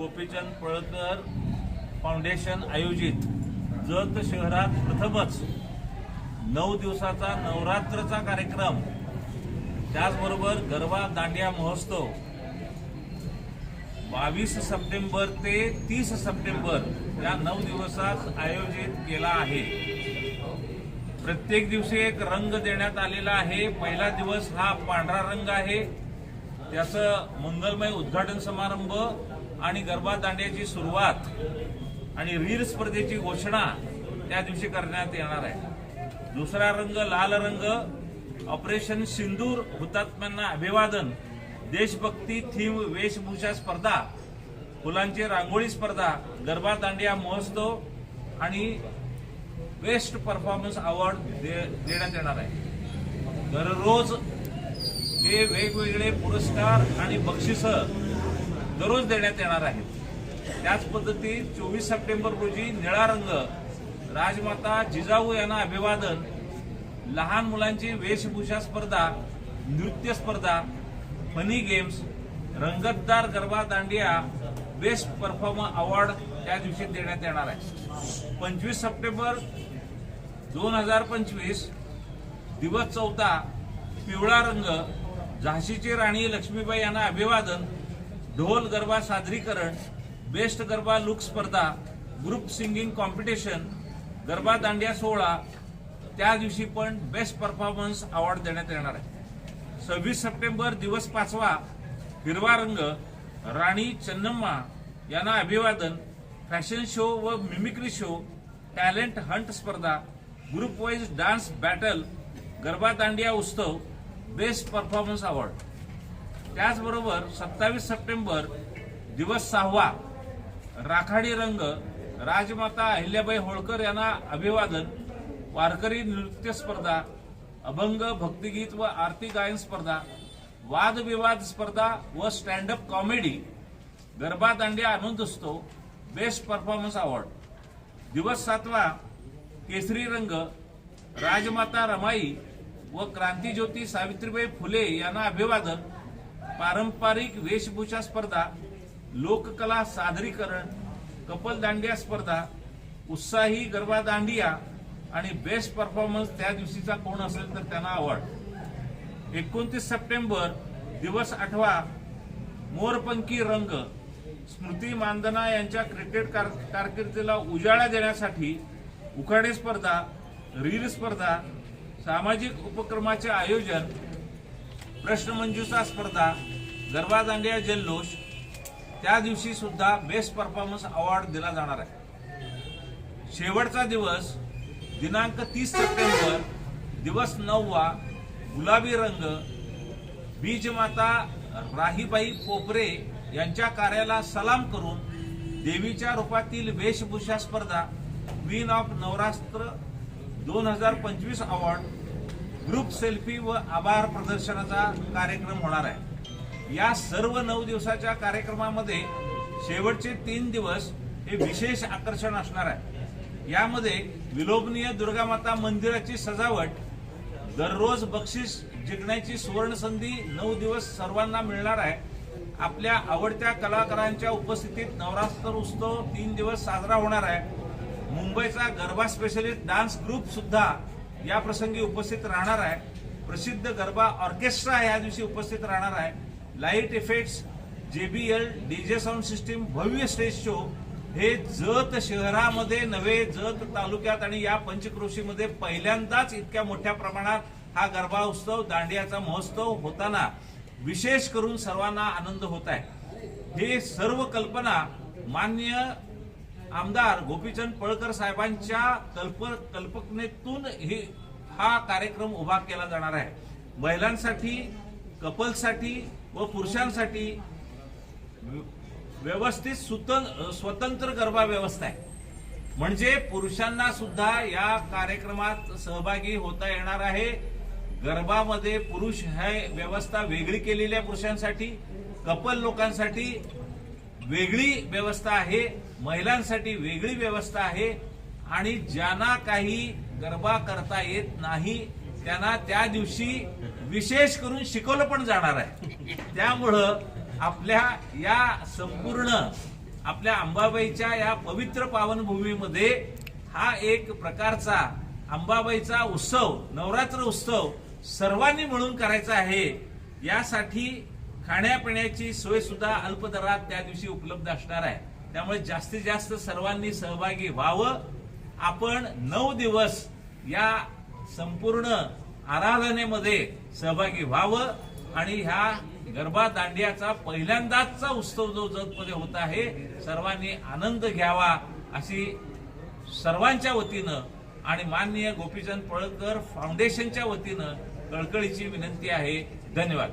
Gopichand पळकर foundation आयोजित. जत शहरात प्रथमच नऊ दिवसाचा नवरात्रचा कार्यक्रम. त्याचबरोबर गरबा दांडिया महोत्सव. बावीस सप्टेंबर ते तीस सप्टेंबर या नऊ दिवसात आयोजित केला आहे. प्रत्येक दिवशी एक रंग देण्यात आलेला आहे. पहिला दिवस हा पांढरा रंग आहे. त्याचं मंगलमय उद्घाटन समारंभ आणि गरबा दांड्याची सुरुवात आणि रीर स्पर्धेची घोषणा त्या दिवशी करण्यात येणार आहे. दुसरा रंग लाल रंग ऑपरेशन सिंदूर हुतात्म्यांना अभिवादन देशभक्ती थीम वेशभूषा स्पर्धा फुलांची रांगोळी स्पर्धा गरबा दांडिया महोत्सव आणि बेस्ट परफॉर्मन्स अवॉर्ड दे- देण्यात येणार आहे. दररोज हे वेगवेगळे पुरस्कार आणि बक्षिसं दररोज देण्यात येणार आहेत. त्याच पद्धतीत चोवीस सप्टेंबर रोजी निळा रंग राजमाता जिजाऊ यांना अभिवादन लहान मुलांची वेशभूषा स्पर्धा नृत्य स्पर्धा फनी गेम्स रंगतदार garba dandiya best performer award त्या दिवशी देण्यात येणार आहे. पंचवीस सप्टेंबर दोन हजार पंचवीस दिवस चौथा पिवळा रंग झाशीची राणी लक्ष्मीबाई यांना अभिवादन ढोल गरबा सादरीकरण बेस्ट गरबा लुक स्पर्धा group singing competition garba dandiya सोहळा त्या दिवशी पण बेस्ट परफॉर्मन्स अवॉर्ड देण्यात येणार आहे. सव्वीस सप्टेंबर दिवस पाचवा हिरवा रंग राणी चन्नम्मा यांना अभिवादन फॅशन शो व मिमिक्री शो टॅलेंट हंट स्पर्धा group wise dance battle garba dandiya उत्सव बेस्ट परफॉर्मन्स अवॉर्ड त्याचबरोबर सत्तावीस सप्टेंबर दिवस सहावा राखाडी रंग राजमाता अहिल्याबाई होळकर यांना अभिवादन वारकरी नृत्य स्पर्धा अभंग भक्तिगीत व आरती गायन स्पर्धा वादविवाद स्पर्धा व स्टँडअप कॉमेडी गरबा दांडिया असतो बेस्ट परफॉर्मन्स अवॉर्ड. दिवस सातवा केसरी रंग राजमाता रमाई व क्रांतीज्योती सावित्रीबाई फुले यांना अभिवादन पारंपरिक वेशभूषा स्पर्धा लोककला सादरीकरण कपल दांडिया स्पर्धा उत्साही गरबा दांडिया आणि बेस्ट परफॉर्मन्स त्या दिवशीचा कोण असेल तर त्यांना अवॉर्ड एकोणतीस सप्टेंबर दिवस आठवा मोरपंखी रंग. स्मृती मानधना यांच्या क्रिकेट कार- कारकिर्दीला उजाळा देण्यासाठी उखाडे स्पर्धा रील स्पर्धा सामाजिक उपक्रमाचे आयोजन प्रश्नमंजुषा स्पर्धा गरबा दांडिया जल्लोष त्या दिवशी सुद्धा बेस्ट परफॉर्मन्स अवॉर्ड दिला जाणार आहे. शेवटचा दिवस दिनांक तीस सप्टेंबर दिवस नववा गुलाबी रंग बीजमाता राहीबाई पोपरे यांच्या कार्याला सलाम करून देवीच्या रूपातील वेशभूषा स्पर्धा क्वीन ऑफ नवरात्र दोन हजार पंचवीस अवॉर्ड ग्रुप सेल्फी व आभार प्रदर्शनाचा कार्यक्रम होणार आहे. या सर्व नऊ दिवसाच्या कार्यक्रमामध्ये शेवटचे तीन दिवस हे विशेष आकर्षण असणार आहे. यामध्ये विलोभनीय दुर्गामाता मंदिराची सजावट दररोज बक्षीस जिंकण्याची सुवर्ण संधी नऊ दिवस सर्वांना मिळणार आहे. आपल्या आवडत्या कलाकारांच्या उपस्थितीत नवरात्र उत्सव तीन दिवस साजरा होणार आहे. मुंबईचा गरबा स्पेशलिस्ट डान्स ग्रुप सुद्धा या प्रसंगी उपस्थित राहणार आहे. प्रसिद्ध गरबा ऑर्केस्ट्रा या दिवशी उपस्थित राहणार आहे. Light effects JBL DJ sound system भव्य स्टेज शो हे जत शहरामध्ये नव्हे जत तालुक्यात आणि या पंचक्रोशीमध्ये पहिल्यांदाच इतक्या मोठ्या प्रमाणात हा गरबा उत्सव दांडियाचा महोत्सव होताना विशेष करून सर्वांना आनंद होत आहे. हे सर्व कल्पना मान्य आमदार गोपीचंद पळकर साहेबांच्या कल्प कल्पनेतून हे हा कार्यक्रम उभा केला जाणार आहे. महिलांसाठी कपल्ससाठी व पुरुषांसाठी व्यवस्थित सुतं स्वतंत्र गरबा व्यवस्था आहे. म्हणजे पुरुषांना सुद्धा या कार्यक्रमात सहभागी होता येणार आहे. गरबामध्ये पुरुष हे व्यवस्था वेगळी केलेली आहे पुरुषांसाठी कपल लोकांसाठी. वेगळी व्यवस्था आहे महिलांसाठी वेगळी व्यवस्था आहे आणि ज्यांना काही गरबा करता येत नाही त्यांना त्या दिवशी विशेष करून शिकवलं पण जाणार आहे. त्यामुळं आपल्या या संपूर्ण आपल्या अंबाबाईच्या या पवित्र पावनभूमीमध्ये हा एक प्रकारचा अंबाबाईचा उत्सव नवरात्र उत्सव सर्वांनी मिळून करायचा आहे यासाठी खाण्यापिण्याची सोय सुद्धा अल्प दरात त्या दिवशी उपलब्ध असणार आहे. त्यामुळे जास्तीत जास्त सर्वांनी सहभागी व्हावं. आपण नऊ दिवस या संपूर्ण आराधनेमध्ये सहभागी व्हावं. आणि ह्या गरबा दांडियाचा पहिल्यांदाचा उत्सव जो जगमध्ये होत आहे सर्वांनी आनंद घ्यावा अशी सर्वांच्या वतीनं आणि माननीय गोपीचंद पळकर फाउंडेशनच्या वतीनं कळकळीची विनंती आहे. धन्यवाद.